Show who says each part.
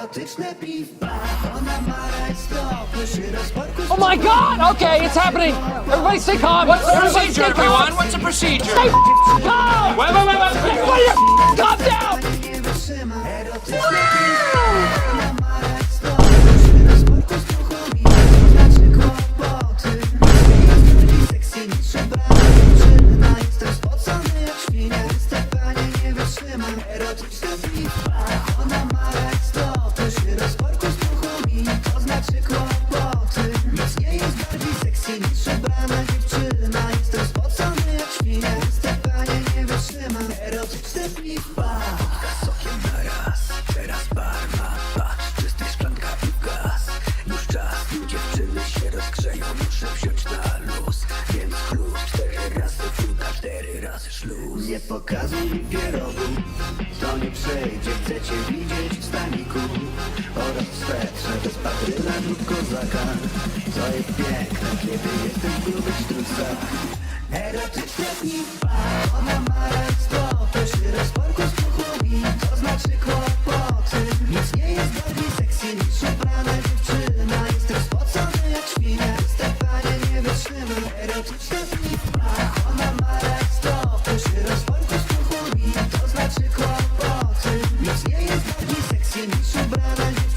Speaker 1: Erotyczne piwka, ona ma rajstopy, szyra z
Speaker 2: Oh my god! Okay, it's happening! Everybody stay calm! What's the
Speaker 3: Procedure, everyone. What's the procedure?
Speaker 2: Stay calm!
Speaker 3: Wait, wait, wait, wait.
Speaker 2: Everybody calm down!
Speaker 1: Erotyczne piwka. Sokiem na raz, teraz barma, patrz, czysty szklanka i gaz. Już czas, dziewczyny się rozgrzeją, muszę wziąć na luz. Więc chlub, cztery razy wóda, cztery razy szluz. Nie pokazuj mi pierogu, to nie przejdzie, chcecie widzieć w staniku. Oraz w swetrze, bez patryna lub kozaka. To jest piękne, kiedy jestem w grubych sztrucach. Erotyczne piwa, ona Nic nie jest bardziej sexy niż dziewczyna.